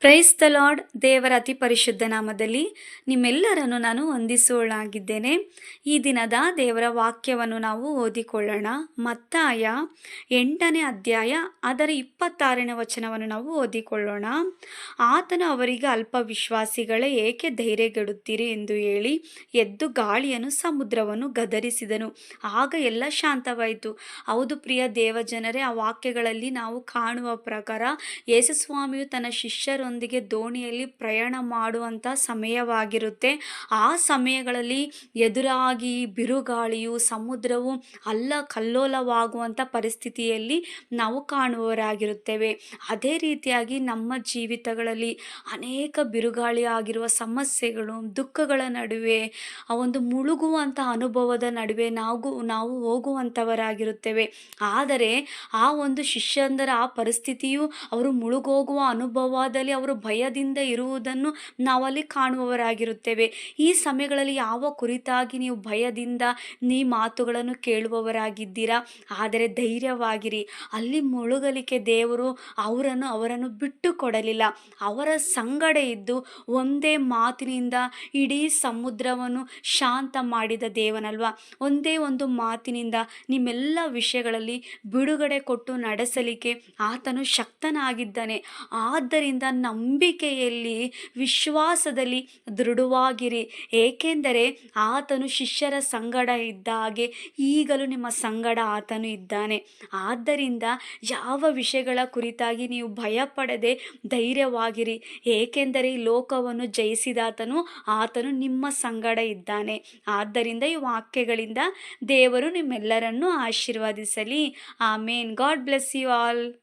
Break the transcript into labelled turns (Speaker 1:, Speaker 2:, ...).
Speaker 1: Praise the lord ದೇವರ ಅತಿ ಪರಿಶುದ್ಧ ನಾಮದಲ್ಲಿ ನಿಮ್ಮೆಲ್ಲರನ್ನು ನಾನು ಹೊಂದಿಸುವಳಾಗಿದ್ದೇನೆ ಈ ದಿನದ ದೇವರ ವಾಕ್ಯವನ್ನು ನಾವು ಓದಿಕೊಳ್ಳೋಣ. ಮತ್ತಾಯ ಎಂಟನೇ ಅಧ್ಯಾಯ ಅದರ ಇಪ್ಪತ್ತಾರನೇ ವಚನವನ್ನು ನಾವು ಓದಿಕೊಳ್ಳೋಣ. ಆತನು ಅವರಿಗೆ ಅಲ್ಪ ವಿಶ್ವಾಸಿಗಳೇ, ಏಕೆ ಧೈರ್ಯಗೆಡುತ್ತೀರಿ ಎಂದು ಹೇಳಿ ಎದ್ದು ಗಾಳಿಯನ್ನು ಸಮುದ್ರವನ್ನು ಗದರಿಸಿದನು. ಆಗ ಎಲ್ಲ ಶಾಂತವಾಯಿತು. ಹೌದು ಪ್ರಿಯ ದೇವಜನರೇ, ಆ ವಾಕ್ಯಗಳಲ್ಲಿ ನಾವು ಕಾಣುವ ಪ್ರಕಾರ ಯೇಸುಸ್ವಾಮಿಯು ತನ್ನ ಶಿಷ್ಯರೊಂದಿಗೆ ದೋಣಿಯಲ್ಲಿ ಪ್ರಯಾಣ ಮಾಡುವಂಥ ಸಮಯವಾಗಿರುತ್ತೆ. ಆ ಸಮಯಗಳಲ್ಲಿ ಎದುರಾಗಿ ಬಿರುಗಾಳಿಯು ಸಮುದ್ರವು ಅಲ್ಲ ಕಲ್ಲೋಲವಾಗುವಂಥ ಪರಿಸ್ಥಿತಿಯಲ್ಲಿ ನಾವು ಕಾಣುವವರಾಗಿರುತ್ತೇವೆ. ಅದೇ ರೀತಿಯಾಗಿ ನಮ್ಮ ಜೀವಿತಗಳಲ್ಲಿ ಅನೇಕ ಬಿರುಗಾಳಿ ಆಗಿರುವ ಸಮಸ್ಯೆಗಳು, ದುಃಖಗಳ ನಡುವೆ, ಆ ಒಂದು ಮುಳುಗುವಂಥ ಅನುಭವದ ನಡುವೆ ನಾವು ನಾವು ಹೋಗುವಂಥವರಾಗಿರುತ್ತೇವೆ ಆದರೆ ಆ ಒಂದು ಶಿಷ್ಯಂದರ ಆ ಪರಿಸ್ಥಿತಿಯು ಅವರು ಮುಳುಗೋಗುವ ಅನುಭವದಲ್ಲಿ ಅವರು ಭಯದಿಂದ ಇರುವುದನ್ನು ನಾವಲ್ಲಿ ಕಾಣುವವರಾಗಿರುತ್ತೇವೆ. ಈ ಸಮಯಗಳಲ್ಲಿ ಯಾವ ಕುರಿತಾಗಿ ನೀವು ಭಯದಿಂದ ನೀ ಮಾತುಗಳನ್ನು ಕೇಳುವವರಾಗಿದ್ದೀರಾ? ಆದರೆ ಧೈರ್ಯವಾಗಿರಿ. ಅಲ್ಲಿ ಮುಳುಗಲಿಕ್ಕೆ ದೇವರು ಅವರನ್ನು ಅವರನ್ನು ಬಿಟ್ಟು ಕೊಡಲಿಲ್ಲ ಅವರ ಸಂಗಡ ಇದ್ದು ಒಂದೇ ಮಾತಿನಿಂದ ಇಡೀ ಸಮುದ್ರವನ್ನು ಶಾಂತ ಮಾಡಿದ ದೇವನಲ್ವಾ? ಒಂದೇ ಒಂದು ಮಾತಿನಿಂದ ನಿಮ್ಮೆಲ್ಲ ವಿಷಯಗಳಲ್ಲಿ ಬಿಡುಗಡೆ ಕೊಟ್ಟು ನಡೆಸಲಿಕ್ಕೆ ಆತನು ಶಕ್ತನಾಗಿದ್ದಾನೆ. ಆದ್ದರಿಂದ ನಂಬಿಕೆಯಲ್ಲಿ, ವಿಶ್ವಾಸದಲ್ಲಿ ದೃಢವಾಗಿರಿ. ಏಕೆಂದರೆ ಆತನು ಶಿಷ್ಯರ ಸಂಗಡ ಇದ್ದ ಹಾಗೆ ಈಗಲೂ ನಿಮ್ಮ ಸಂಗಡ ಆತನು ಇದ್ದಾನೆ. ಆದ್ದರಿಂದ ಯಾವ ವಿಷಯಗಳ ಕುರಿತಾಗಿ ನೀವು ಭಯಪಡದೆ ಧೈರ್ಯವಾಗಿರಿ. ಏಕೆಂದರೆ ಈ ಲೋಕವನ್ನು ಜಯಿಸಿದಾತನು, ಆತನು ನಿಮ್ಮ ಸಂಗಡ ಇದ್ದಾನೆ. ಆದ್ದರಿಂದ ಈ ವಾಕ್ಯಗಳಿಂದ ದೇವರು ನಿಮ್ಮೆಲ್ಲರನ್ನು ಆಶೀರ್ವದಿಸಲಿ. ಆಮೇನ್. God bless you all.